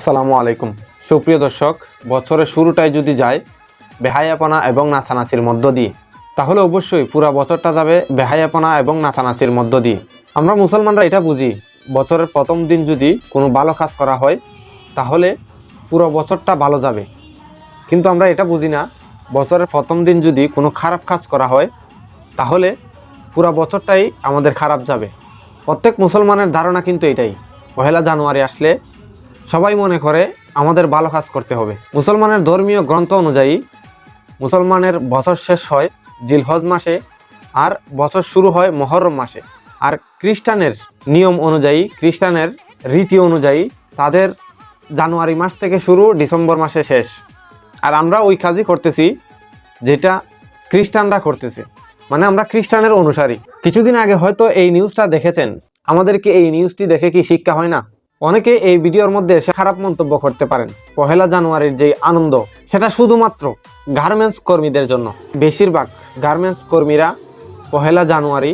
আসসালামু আলাইকুম। সুপ্রিয় দর্শক, বছরের শুরুটাই যদি যায় বেহায়াপনা এবং নাচানাচির মধ্য দিয়ে, তাহলে অবশ্যই পুরা বছরটা যাবে বেহায়াপনা এবং নাচানাচির মধ্য দিয়ে। আমরা মুসলমানরা এটা বুঝি, বছরের প্রথম দিন যদি কোনো ভালো কাজ করা হয়, তাহলে পুরো বছরটা ভালো যাবে। কিন্তু আমরা এটা বুঝি না, বছরের প্রথম দিন যদি কোনো খারাপ কাজ করা হয়, তাহলে পুরো বছরটাই আমাদের খারাপ যাবে। প্রত্যেক মুসলমানের ধারণা কিন্তু এটাই, পহেলা জানুয়ারি আসলে সবাই মনে করে আমাদের ভালো কাজ করতে হবে। মুসলমানের ধর্মীয় গ্রন্থ অনুযায়ী মুসলমানের বছর শেষ হয় জিলহজ মাসে আর বছর শুরু হয় মহরম মাসে। আর খ্রিস্টানের নিয়ম অনুযায়ী, খ্রিস্টানের রীতি অনুযায়ী তাদের জানুয়ারি মাস থেকে শুরু ডিসেম্বর মাসে শেষ। আর আমরা ওই কাজই করতেছি যেটা খ্রিস্টানরা করতেছে। মানে আমরা খ্রিস্টানের অনুসারী। কিছুদিন আগে হয়তো এই নিউজটা দেখেছেন। আমাদেরকে এই নিউজটি দেখে কি শিক্ষা হয় না? অনেকে এই ভিডিওর মধ্যে এসে খারাপ মন্তব্য করতে পারেন। পহেলা জানুয়ারির যে আনন্দ, সেটা শুধুমাত্র গার্মেন্টস কর্মীদের জন্য। বেশিরভাগ গার্মেন্টস কর্মীরা পহেলা জানুয়ারি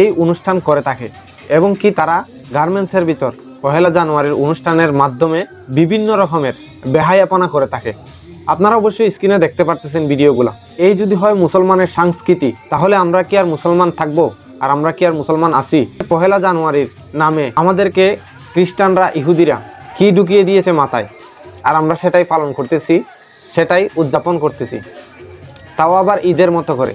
এই অনুষ্ঠান করে থাকে এবং কি তারা গার্মেন্টসের ভিতর পহেলা জানুয়ারির অনুষ্ঠানের মাধ্যমে বিভিন্ন রকমের বেহায়াপনা করে থাকে। আপনারা অবশ্যই স্ক্রিনে দেখতে পারতেছেন ভিডিওগুলো। এই যদি হয় মুসলমানের সংস্কৃতি, তাহলে আমরা কি আর মুসলমান থাকব? আর আমরা কি আর মুসলমান আছি? পহেলা জানুয়ারির নামে আমাদেরকে খ্রিস্টানরা ইহুদিরা কি ঢুকিয়ে দিয়েছে মাথায়? আর আমরা সেটাই পালন করতেছি, সেটাই উদযাপন করতেছি। তাও আবার ঈদের মতো করে।